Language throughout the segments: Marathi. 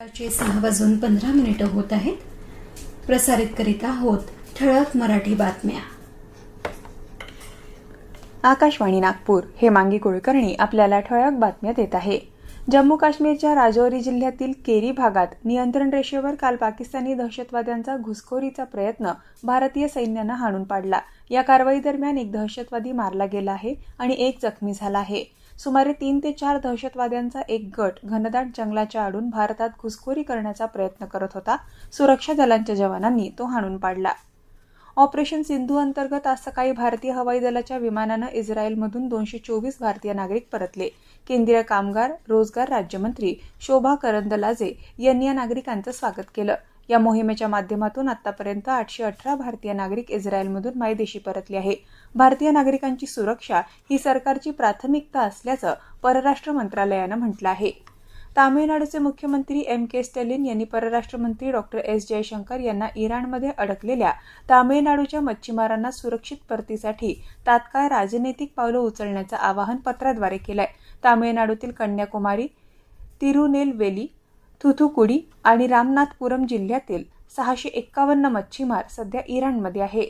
सकाळचे सहा वाजून पंधरा मिनिटं होत आहेत. प्रसारित करीत आहोत ठळक मराठी बातम्या. आकाशवाणी नागपूर हे मांगी कुलकर्णी आपल्याला ठळक बातम्या देत आहे. जम्मू काश्मीरच्या राजौरी जिल्ह्यातील केरी भागात नियंत्रण रेषेवर काल पाकिस्तानी दहशतवाद्यांचा घुसखोरीचा प्रयत्न भारतीय सैन्यानं हाणून पाडला. या कारवाई दरम्यान एक दहशतवादी मारला गेला आहे आणि एक जखमी झाला आहे. सुमारे तीन ते चार दहशतवाद्यांचा एक गट घनदाट जंगलाच्या आडून भारतात घुसखोरी करण्याचा प्रयत्न करत होता. सुरक्षा दलांच्या जवानांनी तो हाणून पाडला. ऑपरेशन सिंधू अंतर्गत आज सकाळी भारतीय हवाई दलाच्या विमानानं इस्रायलमधून दोनशे चोवीस भारतीय नागरिक परतले. केंद्रीय कामगार रोजगार राज्यमंत्री शोभा करंदलाजे यांनी या नागरिकांचं स्वागत केलं. या मोहिमेच्या माध्यमातून आतापर्यंत आठशे अठरा भारतीय नागरिक इस्रायलमधून मायदेशी परतले आहे भारतीय नागरिकांची सुरक्षा ही सरकारची प्राथमिकता असल्याचं परराष्ट्र मंत्रालयानं म्हटलं आहे. तामिळनाडूचे मुख्यमंत्री एम के स्टॅलिन यांनी परराष्ट्र मंत्री डॉक्टर एस जयशंकर यांना इराणमध्ये अडकलेल्या तामिळनाडूच्या मच्छीमारांना सुरक्षित परतीसाठी तात्काळ राजनैतिक पावलं उचलण्याचं आवाहन पत्राद्वारे केलंय. तामिळनाडूतील कन्याकुमारी तिरुनेलवेली थुथुकुडी आणि रामनाथपुरम जिल्ह्यातील सहाशे एक्कावन्न मच्छीमार सध्या इराणमध्ये आहे.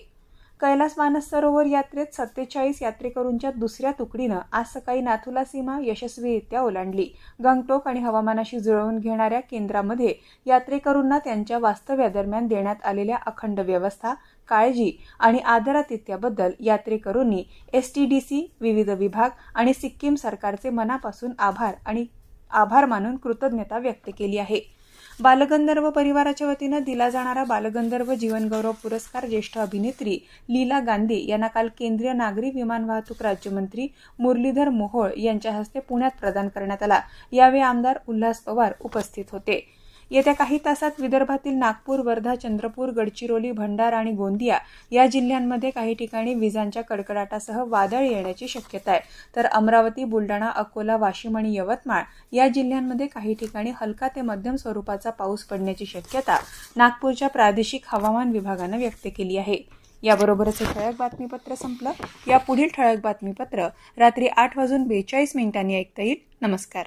कैलास मानस सरोवर यात्रेत सत्तेचाळीस यात्रेकरूंच्या दुसऱ्या तुकडीनं आज सकाळी नाथुला सीमा यशस्वीरित्या ओलांडली. गंगटोक आणि हवामानाशी जुळवून घेणाऱ्या केंद्रामध्ये यात्रेकरूंना त्यांच्या वास्तव्यादरम्यान देण्यात आलेल्या अखंड व्यवस्था काळजी आणि आदरातिथ्याबद्दल यात्रेकरूंनी एस टी डी सी विविध विभाग आणि सिक्कीम सरकारचे मनापासून आभार आणि आभार मानून कृतज्ञता व्यक्त केली आहे. बालगंधर्व परिवाराच्या वतीनं दिला जाणारा बालगंधर्व जीवनगौरव पुरस्कार ज्येष्ठ अभिनेत्री लीला गांधी यांना काल केंद्रीय नागरी विमान वाहतूक राज्यमंत्री मुरलीधर मोहोळ यांच्या हस्ते पुण्यात प्रदान करण्यात आला. यावेळी आमदार उल्हास पवार उपस्थित होते. येत्या काही तासात विदर्भातील नागपूर वर्धा चंद्रपूर गडचिरोली भंडारा आणि गोंदिया या जिल्ह्यांमध्ये काही ठिकाणी विजांच्या कडकडाटासह वादळ येण्याची शक्यता आहे. तर अमरावती बुलडाणा अकोला वाशिम आणि यवतमाळ या जिल्ह्यांमध्ये काही ठिकाणी हलका ते मध्यम स्वरूपाचा पाऊस पडण्याची शक्यता नागपूरच्या प्रादेशिक हवामान विभागानं व्यक्त केली आहे. याबरोबरच हे ठळक बातमीपत्र संपलं. या पुढील ठळक बातमीपत्र रात्री आठ वाजून बेचाळीस मिनिटांनी ऐकता येईल. नमस्कार.